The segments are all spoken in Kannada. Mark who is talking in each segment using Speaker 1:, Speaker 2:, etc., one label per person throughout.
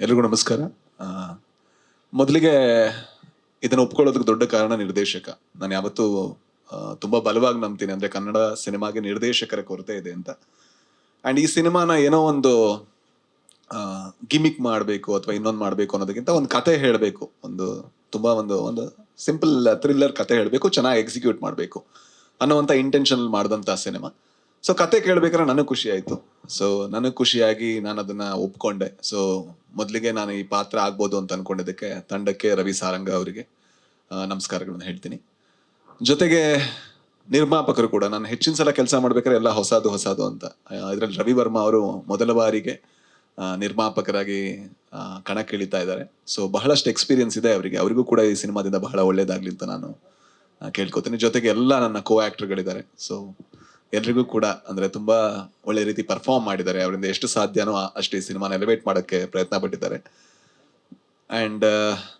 Speaker 1: ಎಲ್ರಿಗೂ ನಮಸ್ಕಾರ. ಮೊದಲಿಗೆ ಇದನ್ನು ಒಪ್ಕೊಳ್ಳೋದಕ್ಕೆ ದೊಡ್ಡ ಕಾರಣ ನಿರ್ದೇಶಕ. ನಾನು ಯಾವತ್ತೂ ತುಂಬಾ ಬಲವಾಗಿ ನಂಬ್ತೀನಿ. ಅಂದ್ರೆ ಕನ್ನಡ ಸಿನಿಮಾಗೆ ನಿರ್ದೇಶಕರ ಕೊರತೆ ಇದೆ ಅಂತ. ಅಂಡ್ ಈ ಸಿನಿಮಾನ ಏನೋ ಒಂದು ಗಿಮಿಕ್ ಮಾಡಬೇಕು ಅಥವಾ ಇನ್ನೊಂದು ಮಾಡಬೇಕು ಅನ್ನೋದಕ್ಕಿಂತ ಒಂದು ಕತೆ ಹೇಳಬೇಕು. ಒಂದು ತುಂಬಾ ಒಂದು ಒಂದು ಸಿಂಪಲ್ ಥ್ರಿಲ್ಲರ್ ಕತೆ ಹೇಳಬೇಕು, ಚೆನ್ನಾಗಿ ಎಕ್ಸಿಕ್ಯೂಟ್ ಮಾಡಬೇಕು ಅನ್ನೋವಂಥ ಇಂಟೆನ್ಷನ್ ಮಾಡಿದಂತ ಸಿನಿಮಾ. ಸೊ ಕತೆ ಕೇಳಬೇಕಾದ್ರೆ ನನಗೆ ಖುಷಿ ಆಯ್ತು. ಸೊ ನನಗೆ ಖುಷಿಯಾಗಿ ನಾನು ಅದನ್ನ ಒಪ್ಕೊಂಡೆ. ಸೊ ಮೊದಲಿಗೆ ನಾನು ಈ ಪಾತ್ರ ಆಗ್ಬೋದು ಅಂತ ಅನ್ಕೊಂಡಿದ್ದಕ್ಕೆ ತಂಡಕ್ಕೆ ರವಿ ಸಾರಂಗ ಅವರಿಗೆ ನಮಸ್ಕಾರಗಳನ್ನು ಹೇಳ್ತೀನಿ. ಜೊತೆಗೆ ನಿರ್ಮಾಪಕರು ಕೂಡ, ನಾನು ಹೆಚ್ಚಿನ ಸಲ ಕೆಲಸ ಮಾಡ್ಬೇಕಾದ್ರೆ ಎಲ್ಲ ಹೊಸದು ಹೊಸದು ಅಂತ. ಇದರಲ್ಲಿ ರವಿ ವರ್ಮಾ ಅವರು ಮೊದಲ ಬಾರಿಗೆ ನಿರ್ಮಾಪಕರಾಗಿ ಕಣಕ್ಕಿಳಿತಾ ಇದ್ದಾರೆ. ಸೊ ಬಹಳಷ್ಟು ಎಕ್ಸ್ಪೀರಿಯನ್ಸ್ ಇದೆ ಅವರಿಗೆ. ಅವರಿಗೂ ಕೂಡ ಈ ಸಿನಿಮಾದಿಂದ ಬಹಳ ಒಳ್ಳೇದಾಗ್ಲಿ ಅಂತ ನಾನು ಕೇಳ್ಕೊತೀನಿ. ಜೊತೆಗೆ ಎಲ್ಲ ನನ್ನ ಕೋ ಆಕ್ಟರ್ಗಳಿದ್ದಾರೆ ಸೊ ಎಲ್ರಿಗೂ ಕೂಡ ಅಂದ್ರೆ ತುಂಬಾ ಒಳ್ಳೆ ರೀತಿ ಪರ್ಫಾರ್ಮ್ ಮಾಡಿದ್ದಾರೆ. ಅವರಿಂದ ಎಷ್ಟು ಸಾಧ್ಯನೋ ಅಷ್ಟೇ ಈ ಸಿನಿಮಾನ ಎಲಿವೇಟ್ ಮಾಡೋಕ್ಕೆ ಪ್ರಯತ್ನ ಪಟ್ಟಿದ್ದಾರೆ. ಅಂಡ್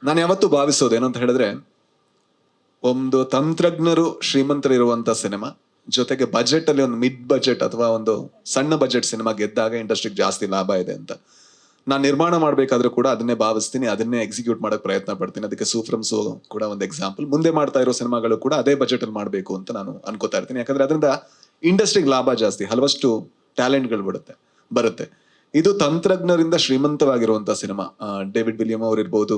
Speaker 1: ನಾನು ಯಾವತ್ತೂ ಭಾವಿಸೋದು ಏನಂತ ಹೇಳಿದ್ರೆ, ಒಂದು ತಂತ್ರಜ್ಞರು ಶ್ರೀಮಂತರಿರುವಂತ ಸಿನಿಮಾ, ಜೊತೆಗೆ ಬಜೆಟ್ ಅಲ್ಲಿ ಒಂದು ಮಿಡ್ ಬಜೆಟ್ ಅಥವಾ ಒಂದು ಸಣ್ಣ ಬಜೆಟ್ ಸಿನಿಮಾ ಗೆದ್ದಾಗ ಇಂಡಸ್ಟ್ರಿಗೆ ಜಾಸ್ತಿ ಲಾಭ ಇದೆ ಅಂತ. ನಾನು ನಿರ್ಮಾಣ ಮಾಡ್ಬೇಕಾದ್ರೂ ಕೂಡ ಅದನ್ನೇ ಭಾವಿಸ್ತೀನಿ, ಅದನ್ನೇ ಎಕ್ಸಿಕ್ಯೂಟ್ ಮಾಡೋಕೆ ಪ್ರಯತ್ನ ಪಡ್ತೀನಿ. ಅದಕ್ಕೆ ಸೂಫ್ರಮ್ಸ್ ಕೂಡ ಒಂದು ಎಕ್ಸಾಂಪಲ್ ಮುಂದೆ ಮಾಡ್ತಾ ಇರೋ ಸಿನಿಮಾಗಳು ಕೂಡ ಅದೇ ಬಜೆಟ್ ಅಲ್ಲಿ ಮಾಡಬೇಕು ಅಂತ ನಾನು ಅನ್ಕೋತಾ ಇರ್ತೀನಿ. ಯಾಕಂದ್ರೆ ಅದರಿಂದ ಇಂಡಸ್ಟ್ರಿಗೆ ಲಾಭ ಜಾಸ್ತಿ, ಹಲವಷ್ಟು ಟ್ಯಾಲೆಂಟ್ಗಳು ಬಿಡುತ್ತೆ, ಬರುತ್ತೆ. ಇದು ತಂತ್ರಜ್ಞರಿಂದ ಶ್ರೀಮಂತವಾಗಿರುವಂತಹ ಸಿನಿಮಾ. ಡೇವಿಡ್ ವಿಲಿಯಂ ಅವರಿರ್ಬೋದು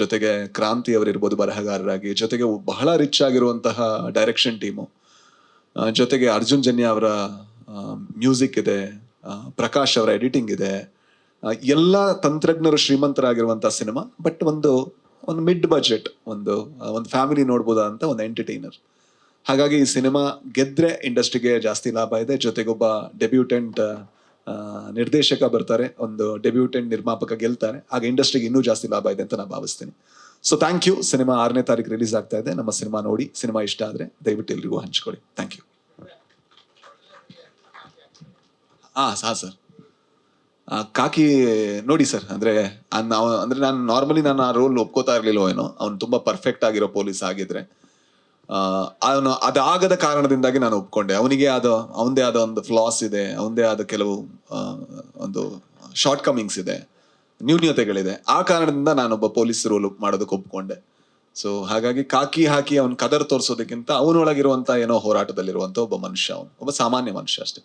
Speaker 1: ಜೊತೆಗೆ ಕ್ರಾಂತಿ ಅವರಿರ್ಬೋದು ಬರಹಗಾರರಾಗಿ, ಜೊತೆಗೆ ಬಹಳ ರಿಚ್ ಆಗಿರುವಂತಹ ಡೈರೆಕ್ಷನ್ ಟೀಮು ಜೊತೆಗೆ ಅರ್ಜುನ್ ಜನ್ಯ ಅವರ ಮ್ಯೂಸಿಕ್ ಇದೆ ಪ್ರಕಾಶ್ ಅವರ ಎಡಿಟಿಂಗ್ ಇದೆ. ಎಲ್ಲ ತಂತ್ರಜ್ಞರು ಶ್ರೀಮಂತರಾಗಿರುವಂತಹ ಸಿನಿಮಾ ಬಟ್ ಒಂದು ಒಂದು ಮಿಡ್ ಬಜೆಟ್ ಒಂದು ಒಂದು ಫ್ಯಾಮಿಲಿ ನೋಡ್ಬೋದಾ ಅಂತ ಒಂದು ಎಂಟರ್ಟೈನರ್ ಹಾಗಾಗಿ ಈ ಸಿನಿಮಾ ಗೆದ್ರೆ ಇಂಡಸ್ಟ್ರಿಗೆ ಜಾಸ್ತಿ ಲಾಭ ಇದೆ. ಜೊತೆಗೊಬ್ಬ ಡೆಬ್ಯೂಟೆಂಟ್ ನಿರ್ದೇಶಕ ಬರ್ತಾರೆ. ಒಂದು ಡೆಬ್ಯೂಟೆಂಟ್ ನಿರ್ಮಾಪಕ ಗೆಲ್ತಾರೆ. ಆಗ ಇಂಡಸ್ಟ್ರಿಗೆ ಇನ್ನೂ ಜಾಸ್ತಿ ಲಾಭ ಇದೆ ಅಂತ ನಾನು ಭಾವಿಸ್ತೀನಿ. ಸೊ ಥ್ಯಾಂಕ್ ಯು ಸಿನಿಮಾ ಆರನೇ ತಾರೀಕು ರಿಲೀಸ್ ಆಗ್ತಾ ಇದೆ. ನಮ್ಮ ಸಿನಿಮಾ ನೋಡಿ. ಸಿನಿಮಾ ಇಷ್ಟ ಆದ್ರೆ ದಯವಿಟ್ಟು ಎಲ್ರಿಗೂ ಹಂಚ್ಕೊಳ್ಳಿ. ಥ್ಯಾಂಕ್ ಯು ಹಾ ಸಾ, ಸರ್. ಕಾಕಿ ನೋಡಿ, ಸರ್. ಅಂದ್ರೆ ಅಂದ್ರೆ ನಾನು ನಾರ್ಮಲಿ ನಾನು ಆ ರೋಲ್ ಒಪ್ಕೋತಾ ಇರ್ಲಿಲ್ಲೋ ಏನೋ. ಅವ್ನು ತುಂಬಾ ಪರ್ಫೆಕ್ಟ್ ಆಗಿರೋ ಪೊಲೀಸ್ ಆಗಿದ್ರೆ. ಅವನು ಅದಾಗದ ಕಾರಣದಿಂದಾಗಿ ನಾನು ಒಪ್ಕೊಂಡೆ. ಅವನಿಗೆ ಆದ, ಅವನದೇ ಆದ ಒಂದು ಫ್ಲಾಸ್ ಇದೆ, ಅವನದೇ ಆದ ಕೆಲವು ಒಂದು ಶಾರ್ಟ್ ಕಮಿಂಗ್ಸ್ ಇದೆ, ನ್ಯೂನ್ಯತೆಗಳಿದೆ. ಆ ಕಾರಣದಿಂದ ನಾನೊಬ್ಬ ಪೊಲೀಸ್ ರೋಲ್ ಮಾಡೋದಕ್ಕೆ ಒಪ್ಕೊಂಡೆ. ಸೊ ಹಾಗಾಗಿ ಕಾಕಿ ಹಾಕಿ ಅವನ್ ಕದರ್ ತೋರಿಸೋದಕ್ಕಿಂತ ಅವನೊಳಗಿರುವಂತ ಏನೋ ಹೋರಾಟದಲ್ಲಿರುವಂತ ಒಬ್ಬ ಮನುಷ್ಯ ಅವನು, ಒಬ್ಬ ಸಾಮಾನ್ಯ ಮನುಷ್ಯ ಅಷ್ಟೇ.